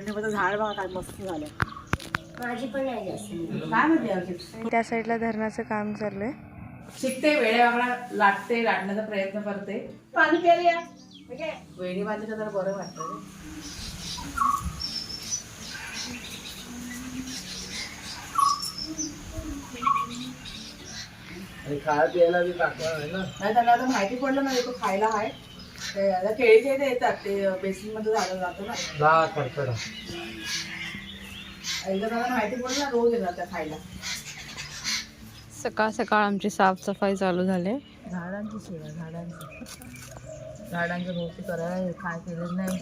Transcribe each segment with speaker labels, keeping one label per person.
Speaker 1: कडणीमध्ये झाड बघा काय मस्त झालं
Speaker 2: माझी पण नाही जास्त.
Speaker 1: काय म्हणते?
Speaker 3: त्या साईडला धरणाचं काम चाललंय.
Speaker 1: शिकते वेळेवाकडा लाटते लाटण्याचा प्रयत्न करते. पाणी प्यायला या. वेणी बांधली तर बरं वाटतं.
Speaker 4: खायला प्यायला बी टाकणार आहे ना?
Speaker 1: नाही त्यांना आता माहिती पडलं ना तो खायला आहे. केळीचे येतात ते बेसिनमध्ये झालं जातं ना.
Speaker 4: दहा कडकडा
Speaker 1: एकदा त्यांना माहिती पडलं ना रोज येतात त्या खायला.
Speaker 3: सकाळ सकाळ आमची साफसफाई चालू झाली.
Speaker 1: झाडांची सेवा झाडांची. झाडांची भोवती करायला काय केलेलं नाही.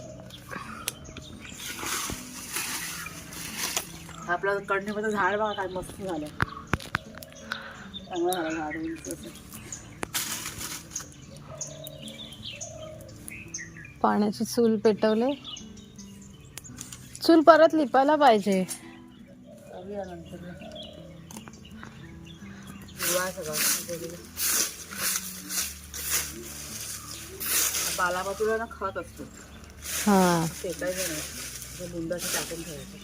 Speaker 1: आपलं कडणीमध्ये झाड बघा काय मस्त झालं. चांगलं झालं झाड उंच असं.
Speaker 3: पाण्याची चूल पेटवले. चूल परत लिपायला पाहिजे.
Speaker 1: पालापाचोळा ना खत असतो.
Speaker 3: हा.
Speaker 1: फेकायचं नाही बुंदाचं टाकून ठेवायचं.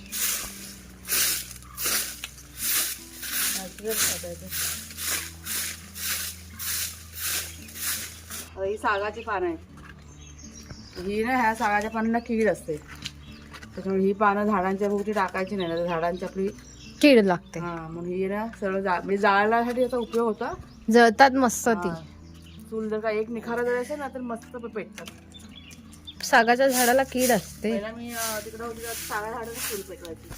Speaker 1: ही सागाची पानं आहेत. ही ना ह्या सागाच्या पानांना कीड असते. त्याच्यामुळे ही पानं झाडांच्या भोवती टाकायची नाही तर झाडांची आपली
Speaker 3: कीड लागते.
Speaker 1: हा म्हणून ही ना सरळ जा म्हणजे जाळण्यासाठी याचा उपयोग होता.
Speaker 3: जळतात मस्त ती.
Speaker 1: हा. चूल जर का एक निखारा जर असेल ना तर मस्त पेटतात.
Speaker 3: सागाच्या झाडाला कीड असते.
Speaker 1: पहिला मी अं, तिकडे होती तेव्हा सागा झाडाला चूल पेटवायची.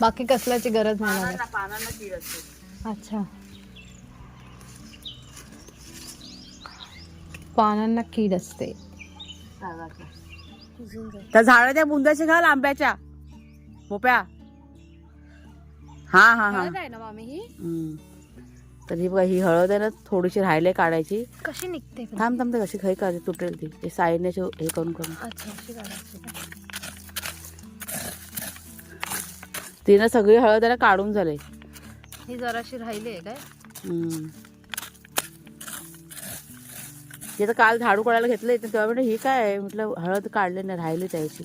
Speaker 3: बाकी कसल्याची गरज नाही लागत.
Speaker 1: पानांना पानांना कीड असते.
Speaker 3: अच्छा. पानांना कीड असते.
Speaker 1: त्या झाडाच्या बुंदाचे घाल आंब्याच्या. मोप्या. हा हा हा.
Speaker 3: आहे ना मामी ही.
Speaker 1: तर ही बघा ही हळद आहे ना थोडीशी राहिले काढायची.
Speaker 3: कशी निघते पण?
Speaker 1: थांब थांब ते कशी खाई काढते तुटेल ती. ते साईडने अशी हे करून करून.
Speaker 3: अच्छा अशी काढायची का?
Speaker 1: तिनं सगळी हळद आहे ना काढून झाले.
Speaker 3: ही जराशी राहिली आहे काय?
Speaker 1: हम्म. तिथं तर काल झाडू काढायला घेतले तेव्हा म्हटलं ही काय आहे? म्हटलं हळद काढले नाही राहिली त्याची.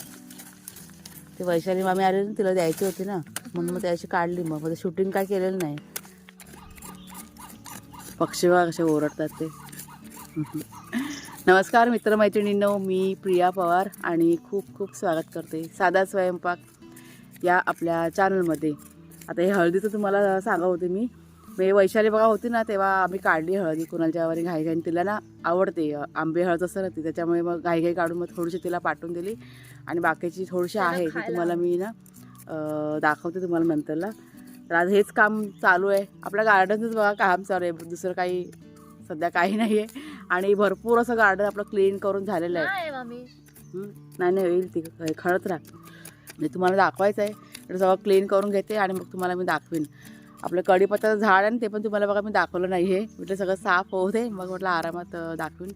Speaker 1: ते वैशाली मामी आले ना तिला द्यायची होती ना म्हणून मग त्याची काढली मग. मग शूटिंग काय केलेलं नाही. पक्षी बघा कसे ओरडतात ते. नमस्कार मित्रमैत्रिणींनो मी प्रिया पवार आणि खूप खूप स्वागत करते. साधा स्वयंपाक या आपल्या चॅनलमध्ये आता हे हळदीचं तुम्हाला सांगा होते मी. मी वैशाली बघा होती ना तेव्हा आम्ही काढली हळदी कुणाच्या वारी घाई घाई तिला ना आवडते. आंबे हळद असतं ना ती त्याच्यामुळे मग घाई घाई काढून मग थोडीशी तिला पाठवून दिली. आणि बाकीची थोडीशी आहे ती तुम्हाला मी ना दाखवते तुम्हाला नंतरला. तर आज हेच काम चालू आहे. आपल्या गार्डनच बघा काम चालू आहे. दुसरं काही सध्या काही नाही आहे आणि भरपूर असं गार्डन आपलं क्लीन करून झालेलं आहे.
Speaker 3: नाही?
Speaker 1: नाही होईल ती खळत राहा. मी तुम्हाला दाखवायचं आहे. तर सगळं क्लीन करून घेते आणि मग तुम्हाला मी दाखवीन. आपलं कढीपत्त्याचं झाड आहे ते पण तुम्हाला बघा मी दाखवलं नाही आहे म्हटलं सगळं साफ होऊ दे. मग म्हटलं आरामात दाखवून दाखवीन.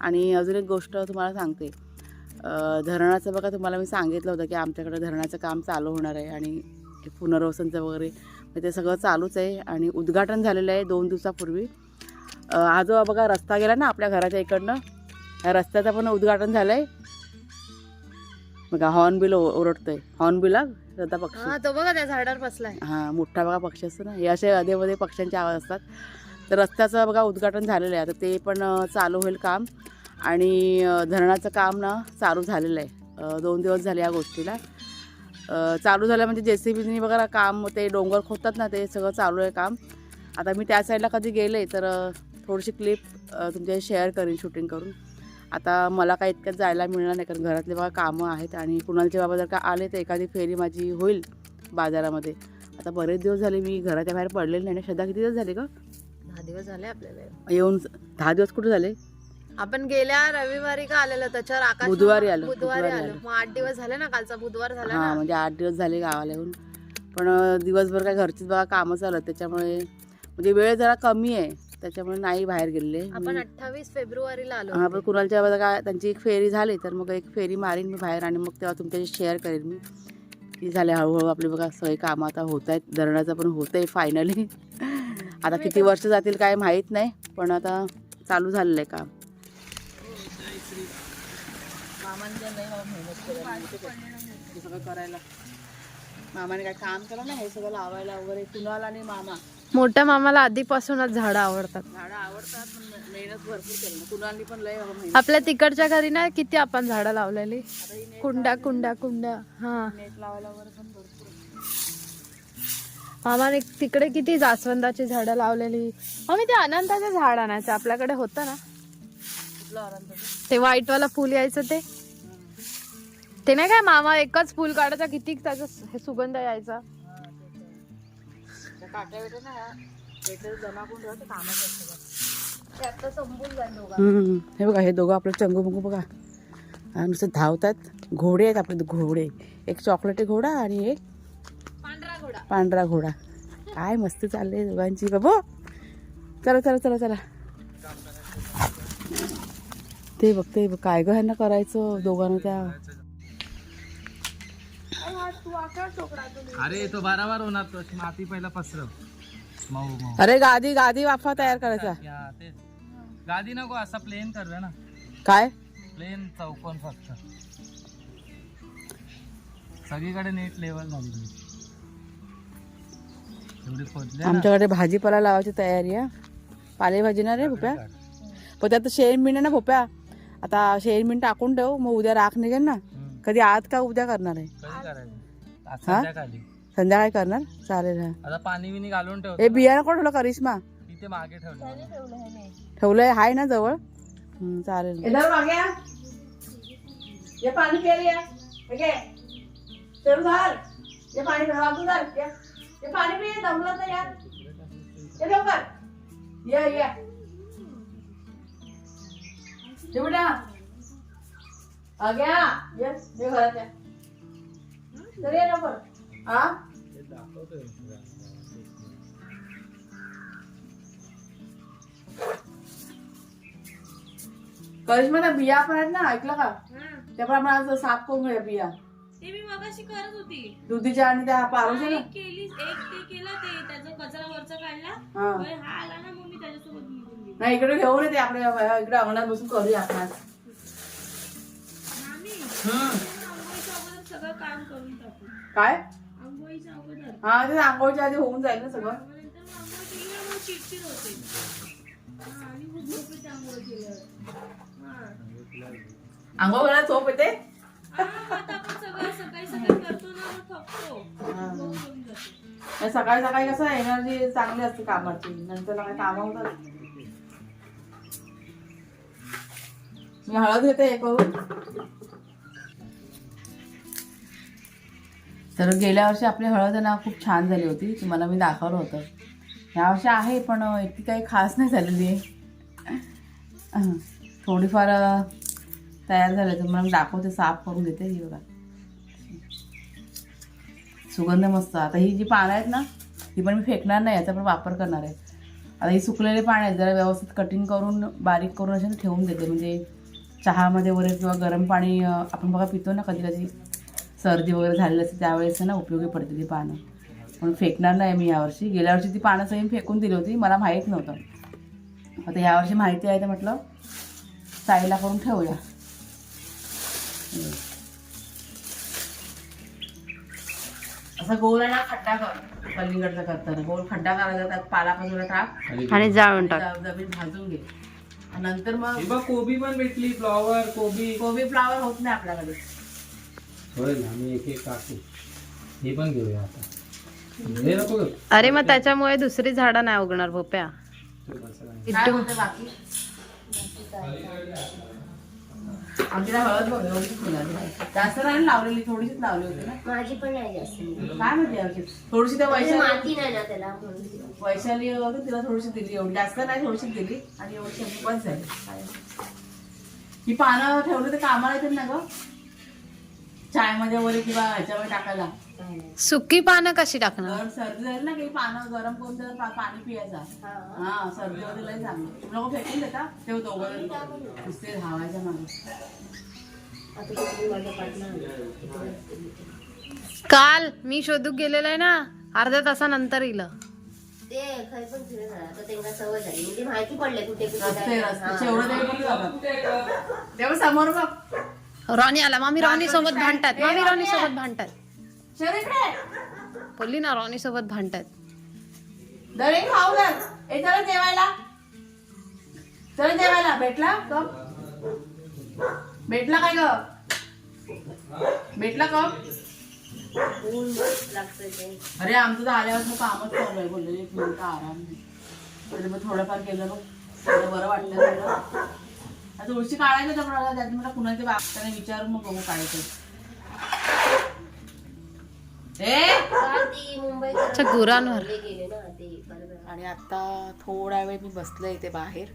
Speaker 1: आणि अजून एक गोष्ट तुम्हाला सांगते. धरणाचं बघा तुम्हाला मी सांगितलं होतं की आमच्याकडे धरणाचं काम चालू होणार आहे आणि पुनर्वसनचं वगैरे. ते सगळं चालूच आहे आणि उद्घाटन झालेलं आहे दोन दिवसापूर्वी. आजोबा हा जो बघा रस्ता गेला ना आपल्या घराच्या इकडनं. या रस्त्याचं पण उद्घाटन झालं आहे बघा हॉर्नबिल ओरडतोय. हॉर्नबिल हा रदा पक्षी.
Speaker 3: हा तो बघा त्या झाडावर बसलाय.
Speaker 1: हा मोठा बघा पक्षी असतो ना. हे असे अधेमध्ये पक्ष्यांचे आवाज असतात. तर रस्त्याचं बघा उद्घाटन झालेलं आहे. आता ते पण चालू होईल काम. आणि धरणाचं काम ना चालू झालेलं आहे. दोन दिवस झाले या गोष्टीला. चालू झालं म्हणजे जे सी बीनी वगैरे काम ते डोंगर खोदतात ना ते सगळं चालू आहे काम. आता मी त्या साईडला कधी गेले तर थोडीशी क्लिप तुमच्या शेअर करीन शूटिंग करून. आता मला काही इतक्यात जायला मिळणार नाही कारण घरातले बघा कामं आहेत आणि कुणालचे बाबा जर का आले तर एखादी फेरी माझी होईल बाजारामध्ये. आता बरेच दिवस झाले मी घराच्या बाहेर पडलेले नाही. ना श्रद्धा किती दिवस झाले का
Speaker 3: दहा दिवस झाले आपल्याला.
Speaker 1: येऊन दहा दिवस कुठे झाले?
Speaker 3: आपण गेल्या रविवारी का आलेलो? त्याच्यावर आकाश
Speaker 1: बुधवारी आलो,
Speaker 3: बुधवारी आलो. मग आठ दिवस झाले ना कालचा? बुधवार झाला
Speaker 1: हां
Speaker 3: ना?
Speaker 1: म्हणजे आठ दिवस झाले गावाला येऊन. पण दिवसभर काय घरचीच बघा कामं चालत त्याच्यामुळे म्हणजे वेळ जरा कमी आहे. त्याच्यामुळे नाही बाहेर गेलेले.
Speaker 3: आपण अठ्ठावीस फेब्रुवारीला आलो
Speaker 1: हा. पण कुणालच्या काय त्यांची एक फेरी झाली तर मग एक फेरी मारीन मी बाहेर आणि मग तेव्हा तुमच्याशी शेअर करेन मी. की झाले हळूहळू आपली बघा सगळी कामं आता होत आहेत. धरणाचं पण होतं आहे फायनली आता किती वर्ष जातील काय माहीत नाही पण आता चालू झालेलं आहे काम. सगळं करायला. मामाने काय काम केलं ना हे सगळं लावायला वगैरे कुणाल आणि मामा.
Speaker 3: मोठ्या मामाला आधीपासूनच झाडं आवडतात.
Speaker 1: झाडं आवडतात पण मे- मेहनत भरपूर केली ना. कुणालनी पण लय बाबा मेहनत.
Speaker 3: आपल्या तिकडच्या घरी ना किती आपण झाडं लावलेली?
Speaker 1: आता ही नेट
Speaker 3: कुंड्या कुंड्या कुंड्या. हा.
Speaker 1: नेट लावायला वगैरे पण भरपूर
Speaker 3: मामाने तिकडे किती जास्वंदाची झाडं लावलेली. मम्मी ते अनंताचं झाड आणायचं. आपल्याकडे होतं ना?
Speaker 1: कुठलं आराम
Speaker 3: ते व्हाईट वाला फुल यायचं ते. ते नाही काय मामा एकच फुल काढायचा किती त्याचा सुगंध यायचा.
Speaker 1: त्या काट्या भेटे ना ह्या भेटे जमा करून ठेवा ते कामात असतं
Speaker 3: ते आता संपून जाईल दोघा
Speaker 1: हम्म. हे बघा हे दोघं आपलं चंगू बंगू बघा. हा, नुसतं धावतात. घोडे आहेत आपले घोडे. एक चॉकलेटी घोडा आणि एक
Speaker 3: पांढरा घोडा.
Speaker 1: पांढरा घोडा. काय मस्त चाललंय दोघांची बाबू. चला चला चला चला. ते बघ ते बघ. काय ग ह्यांना करायचं? दोघांना त्या
Speaker 4: अरे तो बराबर होणार तो माती पहिला पसरव. मऊ मऊ.
Speaker 1: अरे गादी गादी वाफा तयार करायचा.
Speaker 4: या तेच. गादी नको असा प्लेन करवे ना.
Speaker 1: काय?
Speaker 4: प्लेन चौकोन फक्त. सगळीकडे नीट लेवल झाली एवढी खोदली ना.
Speaker 1: आमच्याकडे भाजीपाला लावायची तयारी आहे. पालेभाजी ना रे भोप्या? पण त्यात शेण मिळ ना भोप्या? आता शेण मिण टाकून ठेव मग उद्या राख निघेल ना.
Speaker 4: हम्म.
Speaker 1: कधी आज का उद्या करणार आहे?
Speaker 4: कधी करायचं? आज
Speaker 1: हा?
Speaker 4: संध्याकाळी
Speaker 1: संध्याकाळी करणार? चालेल हा.
Speaker 4: आता पाणी बिनी घालून
Speaker 1: हे
Speaker 4: ठेवतो
Speaker 1: बियाणं कोण ठेवलं करिश्मा?
Speaker 4: तिथे मागे ठेवलं.
Speaker 1: ठेवलंय हाय ना जवळ? हम्म, चालेल. ये पाणी प्यायला ये. पाणी ये. पाणी पिये दमलं तर यार. ये लवकर. ये ये. ये बेटा आ गया ये ये घरात या. तर ये लवकर. हा करिश्मा त्या बिया पण आहेत ना ऐकलं का? त्या पण आपण आज साफ करून घेऊया बिया.
Speaker 5: ते मी मगाशी करत होती.
Speaker 1: दुधीच्या आणि त्या पारोशा ना?
Speaker 5: एक केली एक ते केलं ते त्याचा कचरा वरचा काढला.
Speaker 1: हा.
Speaker 5: पण हा आला ना मग मी त्याच्यासोबत निघून गेली.
Speaker 1: नाही इकडे घेऊन येते आपल्या इकडे अंगणात बसून करूया आपण. आज.
Speaker 5: आम्ही आंघोळीच्या अगोदर सगळं काम करून
Speaker 1: काय? हा ते आंघोळच्या आधी होऊन जाईल ना सगळं.
Speaker 5: आंघोळ मग झोप येते सकाळी सकाळी
Speaker 1: कसं एनर्जी चांगली असते कामाची. नंतर काय काम होतात मी हळद घेते हे करून तर गेल्या वर्षी आपली हळद ना खूप छान झाली होती. तुम्हाला मी दाखवलं होतं. ह्या वर्षी आहे पण इतकी काही खास नाही झालेली. आहे थोडीफार तयार झाली तर मी दाखवते साफ करून घेते ही बघा. सुगंध मस्त. आता ही जी पानं आहेत ना ही पण मी फेकणार नाही याचा पण वापर करणार आहे. आता ही सुकलेली पानं आहेत जरा व्यवस्थित कटिंग करून बारीक करून असे ठेवून देते. म्हणजे चहामध्ये वगैरे किंवा गरम पाणी आपण बघा पितो ना कधी कधी सर्दी वगैरे झालेली असते त्यावेळेस ना उपयोगी पडते ती पानं. म्हणून फेकणार नाही मी यावर्षी. गेल्या वर्षी ती पानं सगळी फेकून दिली होती मला माहीत नव्हतं. आता यावर्षी माहिती आहे तर म्हटलं साईला करून ठेवूया. असा गोल आहे ना खड्डा कर पलीकडचा करताना. गोल खड्डा करायचा त्यात पालापासून टाक
Speaker 3: आणि जाळून टाक.
Speaker 1: जमीन भाजून घे. आणि नंतर मग
Speaker 4: हे कोबी पण भेटली फ्लॉवर कोबी.
Speaker 1: कोबी फ्लावर होत नाही आपल्याकडे.
Speaker 4: होईल आम्ही एक एक टाकू हे पण घेऊया आता. हे नको घेऊ.
Speaker 3: अरे मग त्याच्यामुळे दुसरी झाडं नाही उगणार भोप्या.
Speaker 4: ते काय.
Speaker 1: बाकी? आमची ना हळद बघ एवढीच मिळाली जास्त नाही लावलेली थोडीशीच लावली होती ना.
Speaker 2: माझी पण नाही जास्त.
Speaker 1: काय यावर्षी थोडीशी त्या
Speaker 2: म्हणजे
Speaker 1: वैशाली
Speaker 2: माती नाही ना त्याला म्हणून
Speaker 1: वैशाली होती तिला थोडीशी दिली एवढी. जास्त नाही थोडीशी दिली. आणि एवढी शेवटी बस झाली. काय. ही पानं ठेवली तर कामाला येतील ना ग? चायमध्ये वगैरे किंवा ह्याच्यावर टाकायला.
Speaker 3: सुकी पानं कशी टाकणार?
Speaker 1: गरम सर्दी झाली ना काही पानं गरम करून त्याला पा- पाणी पियाचा
Speaker 2: हा.
Speaker 1: हा सर्दीमध्ये लय चांगलं. तुम्ही लोक फेकून देता. ठेवतो वगैरे नुसते धावायच्या मागे.
Speaker 3: काल मी शोधूक गेलेलं आहे ना अर्ध्या तासानंतर इलं.
Speaker 2: ते खरी पण. आता त्यांना सवय झाली. म्हणजे माहिती पडले कुठे कुठे
Speaker 1: रस्ते
Speaker 2: काय-
Speaker 1: रस्ते.
Speaker 2: हा.
Speaker 1: शेवढं तरी पण जातात. तेव्हा समोर बघ.
Speaker 3: रॉनी आला. मामी रॉनी सोबत भांडतात. मामी रॉनी सोबत भांडतात.
Speaker 1: इकडे.
Speaker 3: बोलली ना रॉनी सोबत भांडतात
Speaker 1: खाऊ जेवायला. चला जेवायला. भेटला? भेटला काय ग भेटला
Speaker 2: ते
Speaker 1: अरे आमचं तर आल्यावर कामच चालू आहे. बोलले एक मिनिट आराम नाही मग थोडंफार केलं बघ. बरं वाटलं आता तुळशी काढायचं तर मला त्यात मला कुणाच्या बागताना विचारून मग बघू काढायचं ए!
Speaker 3: अच्छा, गुरांवर.
Speaker 1: आणि आता थोडा वेळ मी बसले इथे बाहेर.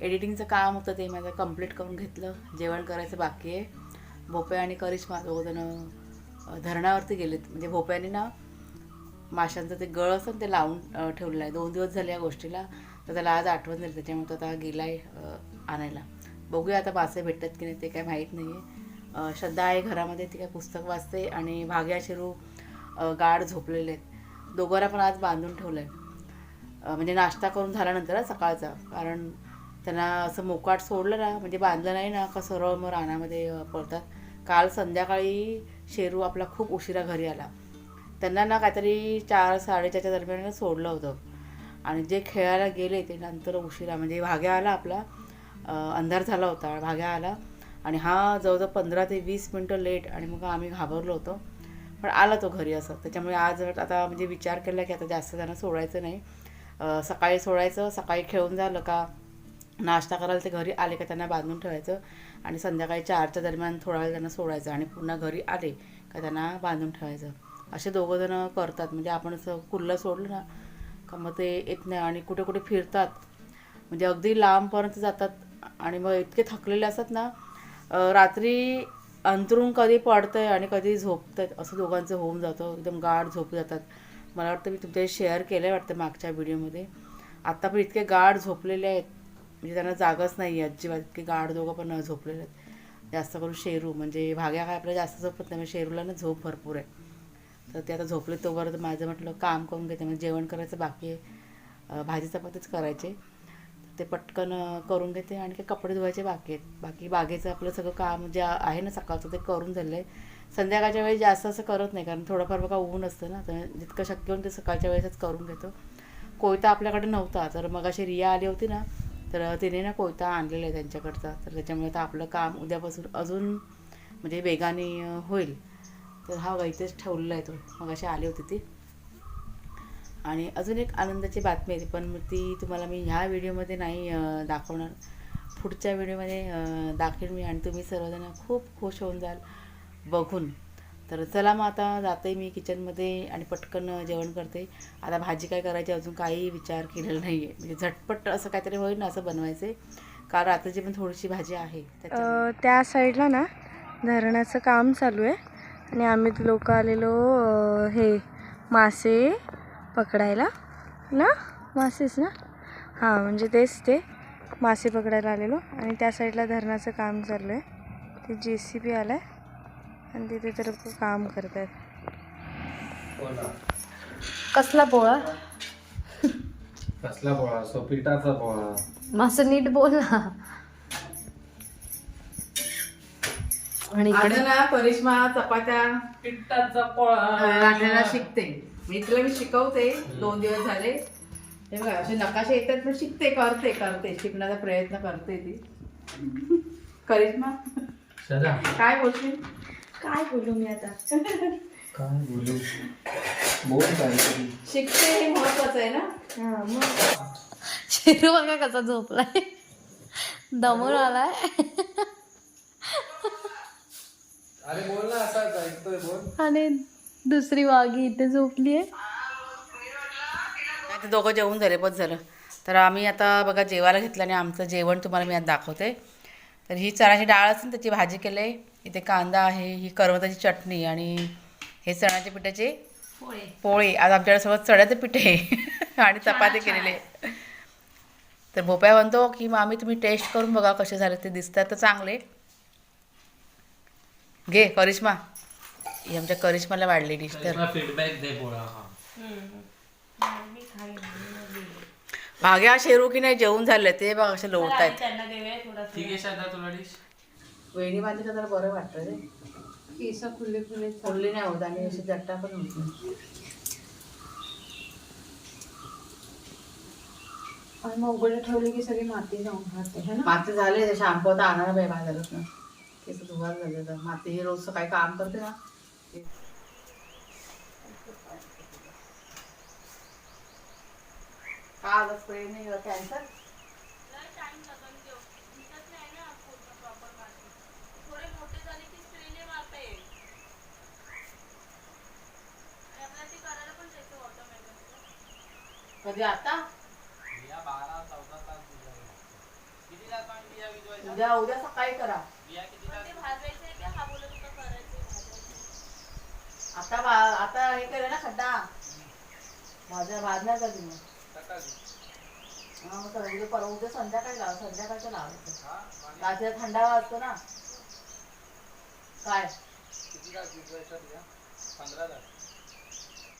Speaker 1: एडिटिंगचं काम होतं ते माझं कंप्लीट करून घेतलं. जेवण करायचं बाकी आहे. भोपे आणि करिश्मा दोघंजण अं, धरणावरती गेलेत. म्हणजे भोप्याने ना माशांचं ते गळ असतं ना ते लावून ठेवलेलं आहे. दोन दिवस झाले या गोष्टीला. तर त्याला आज आठवण झाली त्याच्यामुळे तो आता गेला आहे आणायला. बघूया आता मासे भेटतात की नाही ते काय माहीत नाही आहे श्रद्धा आहे घरामध्ये ती काय पुस्तक वाचते आणि भाग्या शिरू गाढ झोपलेले आहेत. दोघांना पण आज बांधून ठेवलं आहे म्हणजे नाश्ता करून झाल्यानंतर सकाळचा कारण त्यांना असं मोकाट सोडलं ना म्हणजे बांधलं नाही ना का सरळ मग रानामध्ये पळतात. काल संध्याकाळी शेरू आपला खूप उशिरा घरी आला. त्यांना ना काहीतरी चार साडेचारच्या दरम्यान सोडलं होतं. आणि जे खेळायला गेले ते नंतर उशिरा म्हणजे भाग्या आला आपला अंधार झाला होता भाग्या आला आणि हा जवळजवळ पंधरा ते वीस मिनटं लेट आणि मग आम्ही घाबरलो होतो. पण आला तो घरी असं. त्याच्यामुळे आज आता म्हणजे विचार केला की आता जास्त त्यांना सोडायचं नाही. सकाळी सोडायचं सकाळी खेळून झालं का नाश्ता करायला ते घरी आले का त्यांना बांधून ठेवायचं. आणि संध्याकाळी चारच्या दरम्यान थोडा वेळ त्यांना सोडायचं आणि पुन्हा घरी आले का त्यांना बांधून ठेवायचं. असे दोघंजणं करतात. म्हणजे आपण असं कुल्लं सोडलं ना का मग ते येत नाही आणि कुठे कुठे फिरतात. म्हणजे अगदी लांबपर्यंत जातात आणि मग इतके थकलेले असतात ना रात्री अंतरून कधी पडतंय आणि कधी झोपतात असं दोघांचं होऊन जातं. एकदम गाढ झोप जातात. मला वाटतं मी तुमच्याशी शेअर केलं आहे वाटतं मागच्या व्हिडिओमध्ये. आत्ता पण इतके गाढ झोपलेले आहेत. म्हणजे त्यांना जागच नाही आहे अजिबात. इतके गाढ दोघं पण झोपलेले आहेत. जास्त करून शेरू. म्हणजे भाग्या काय आपल्याला जास्त झोपत नाही म्हणजे शेरूला ना झोप भरपूर आहे. तर ते आता झोपले तोवर माझं म्हटलं काम करून घेते. म्हणजे जेवण करायचं बाकी आहे. भाजी चपातीच करायचे. ते पटकन करून घेते. आणि काही कपडे धुवायचे बाकी आहेत. बाकी बागेचं आपलं सगळं काम जे आहे ना सकाळचं ते करून झालं आहे संध्याकाळच्या वेळी जास्त असं करत नाही. कारण थोडंफार बघा ऊन असतं ना. तर जितकं शक्य होईल ते सकाळच्या वेळेसच करून घेतो. कोयता आपल्याकडे नव्हता. तर मग अशी रिया आली होती ना तर तिने ना कोयता आणलेला आहे त्यांच्याकडचा. तर त्याच्यामुळे आता आपलं काम उद्यापासून अजून म्हणजे वेगाने होईल. तर हा बघा इथेच ठेवलेला आहे तो. मग अशी आली होती ती. आणि अजून एक आनंदाची बातमी आहे पण ती तुम्हाला मी ह्या व्हिडिओमध्ये नाही दाखवणार. पुढच्या व्हिडिओमध्ये दाखवेन मी आणि तुम्ही सर्वजण खूप खुश होऊन जाल बघून. तर चला मग आता जाते मी किचनमध्ये आणि पटकन जेवण करते. आता भाजी काय करायची अजून काही विचार केलेला नाही आहे म्हणजे झटपट असं काहीतरी होईल ना असं बनवायचं. कारण रात्रीची पण थोडीशी भाजी आहे.
Speaker 6: त्या साईडला ना धरणाचं काम चालू आहे. आणि आम्ही लोक आलेलो हे मासे पकडायला. ना? मासेच ना? हां म्हणजे तेच ते. मासे पकडायला आलेलो आणि त्या साईडला धरणाचं काम चालू आहे. ते जे सी बी आलं आहे आणि तिथे तर लोक काम करत आहेत
Speaker 3: कसला पोळा?
Speaker 4: कसला पोळा? सो पिठाचा पोळा.
Speaker 3: मासं नीट बोल ना आणि इकडे
Speaker 1: ना करिश्मा चपात्या.
Speaker 4: पिठाचा पोळा
Speaker 1: शिकते. मी तिला मी शिकवते. दोन दिवस झाले. हे बघा असे नकाशे येतात पण शिकते करते करते. शिकण्याचा प्रयत्न करते ती. करिश्मा काय बोलशील?
Speaker 6: काय बोलू मी आता?
Speaker 4: काय बोलू? बोल काहीतरी.
Speaker 1: शिकते हे महत्वाचं आहे ना?
Speaker 6: हां मग.
Speaker 3: शेरू बघा कसा झोपलाय. दमून आलाय.
Speaker 4: अरे बोल ना असा ऐकतोय बोल.
Speaker 3: आणि दुसरी वाघी इथे झोपली आहे
Speaker 1: ते दोघं जेवून झाले बस झालं. तर आम्ही आता बघा जेवायला घेतलं आणि आमचं जेवण तुम्हाला मी आज दाखवते. तर ही चण्याची डाळ असून त्याची भाजी केली. आहे इथे कांदा आहे ही करवताची चटणी आणि हे चण्याच्या पिठाचे पोळे. आज आमच्याकडे सगळं चण्याचं पीठ आहे आणि चपाती केलेली तर भोपाय म्हणतो की मामी तुम्ही टेस्ट करून बघा कसे झाले ते दिसतात तर चांगले. घे करिश्मा. ही आमच्या करिश्माला वाढली डिश तर.
Speaker 4: फीडबॅक दे पोळा
Speaker 1: भाग्या शेरू की नाही जेवून झाले ते बघ असे लोळत आहेत
Speaker 4: ठीक आहे सदा तुला डिश
Speaker 1: वेणी बांधली का जरा बरं वाटतं रे?
Speaker 3: केस खुले खुले
Speaker 1: फुलली नाही होत आणि अशी जट्टा पण होत नाही.
Speaker 3: आणि मग उघडे ठेवले की सगळी माती जाऊन राहते है ना?
Speaker 1: माती झाले शॅम्पू आता आणणार बाई बाजारात ना केस धुवायला झाले तर माती हे रोज काही काम करते ना? का नाही कॅन्सर कधी? आता? उद्या उद्या सकाळी करा.
Speaker 5: की? हा
Speaker 1: आता आता हे केलं ना खड्डा? भाज्या कधी मग
Speaker 4: सकाळी
Speaker 1: हा मग तर उद्या परवा उद्या संध्याकाळी लाव संध्याकाळचं लावायचं
Speaker 4: आणि
Speaker 1: रात्री थंडावा असतो ना. काय?
Speaker 4: किती पंधरा